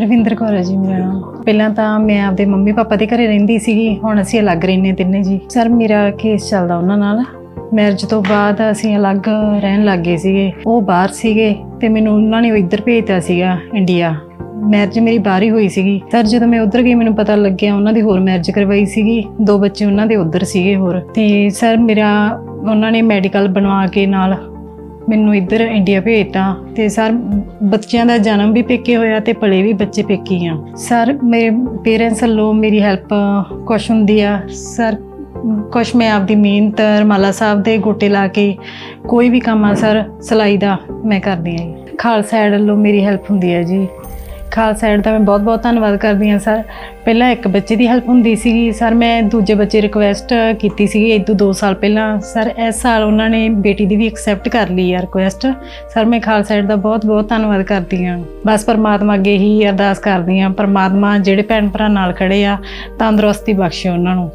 ਰਵਿੰਦਰ ਕੌਰ ਹੈ ਜੀ ਮੇਰਾ ਨਾਮ। ਪਹਿਲਾਂ ਤਾਂ ਮੈਂ ਆਪਦੇ ਮੰਮੀ ਪਾਪਾ ਦੇ ਘਰੇ ਰਹਿੰਦੀ ਸੀਗੀ, ਹੁਣ ਅਸੀਂ ਅਲੱਗ ਰਹਿੰਦੇ ਤਿੰਨੇ ਜੀ। ਸਰ, ਮੇਰਾ ਕੇਸ ਚੱਲਦਾ ਉਹਨਾਂ ਨਾਲ। ਮੈਰਿਜ ਤੋਂ ਬਾਅਦ ਅਸੀਂ ਅਲੱਗ ਰਹਿਣ ਲੱਗ ਗਏ ਸੀਗੇ। ਉਹ ਬਾਹਰ ਸੀਗੇ ਤੇ ਮੈਨੂੰ ਉਹਨਾਂ ਨੇ ਇੱਧਰ ਭੇਜਤਾ ਸੀਗਾ, ਇੰਡੀਆ। ਮੈਰਿਜ ਮੇਰੀ ਬਾਹਰ ਹੀ ਹੋਈ ਸੀਗੀ। ਸਰ, ਜਦੋਂ ਮੈਂ ਉੱਧਰ ਗਈ, ਮੈਨੂੰ ਪਤਾ ਲੱਗਿਆ ਉਹਨਾਂ ਦੀ ਹੋਰ ਮੈਰਿਜ ਕਰਵਾਈ ਸੀਗੀ। ਦੋ ਬੱਚੇ ਉਹਨਾਂ ਦੇ ਉੱਧਰ ਸੀਗੇ ਹੋਰ। ਤੇ ਸਰ, ਮੇਰਾ, ਉਹਨਾਂ ਨੇ ਮੈਡੀਕਲ ਬਣਵਾ ਕੇ ਨਾਲ ਮੈਨੂੰ ਇੱਧਰ ਇੰਡੀਆ ਭੇਜਤਾ ਤੇ ਸਰ, ਬੱਚਿਆਂ ਦਾ ਜਨਮ ਵੀ ਪੇਕੇ ਹੋਇਆ ਤੇ ਪਲੇ ਵੀ ਬੱਚੇ ਪੇਕੇ ਆ। ਸਰ, ਮੇਰੇ ਪੇਰੈਂਟਸ ਵੱਲੋਂ ਮੇਰੀ ਹੈਲਪ ਕੁਛ ਹੁੰਦੀ ਆ। ਸਰ, ਕੁਛ ਮੈਂ ਆਪਦੀ ਮਿਹਨਤ, ਰਮਾਲਾ ਸਾਹਿਬ ਦੇ ਗੋਟੇ ਲਾ ਕੇ ਕੋਈ ਵੀ ਕੰਮ ਆ ਸਰ, ਸਿਲਾਈ ਦਾ ਮੈਂ ਕਰਦੀ ਆ ਜੀ। ਖਾਲਸਾ ਏਡ ਵੱਲੋਂ ਮੇਰੀ ਹੈਲਪ ਹੁੰਦੀ ਆ ਜੀ। ਖਾਲਸਾ ਏਡ ਦਾ ਮੈਂ ਬਹੁਤ ਬਹੁਤ ਧੰਨਵਾਦ ਕਰਦੀ ਹਾਂ, ਸਰ। ਪਹਿਲਾਂ ਇੱਕ ਬੱਚੇ ਦੀ ਹੈਲਪ ਹੁੰਦੀ ਸੀਗੀ। ਸਰ, ਮੈਂ ਦੂਜੇ ਬੱਚੇ ਰਿਕੁਐਸਟ ਕੀਤੀ ਸੀਗੀ ਇਹ ਤੋਂ 2 ਸਾਲ ਪਹਿਲਾਂ। ਸਰ, ਇਸ ਸਾਲ ਉਹਨਾਂ ਨੇ ਬੇਟੀ ਦੀ ਵੀ ਐਕਸੈਪਟ ਕਰ ਲਈ ਆ ਰਿਕੁਐਸਟ ਸਰ, ਮੈਂ ਖਾਲਸਾ ਏਡ ਦਾ ਬਹੁਤ ਬਹੁਤ ਧੰਨਵਾਦ ਕਰਦੀ ਹਾਂ। ਬਸ ਪਰਮਾਤਮਾ ਅੱਗੇ ਹੀ ਅਰਦਾਸ ਕਰਦੀ ਹਾਂ। ਪਰਮਾਤਮਾ ਜਿਹੜੇ ਭੈਣ ਭਰਾ ਨਾਲ ਖੜੇ ਆ, ਤੰਦਰੁਸਤੀ ਬਖਸ਼ੇ ਉਹਨਾਂ ਨੂੰ।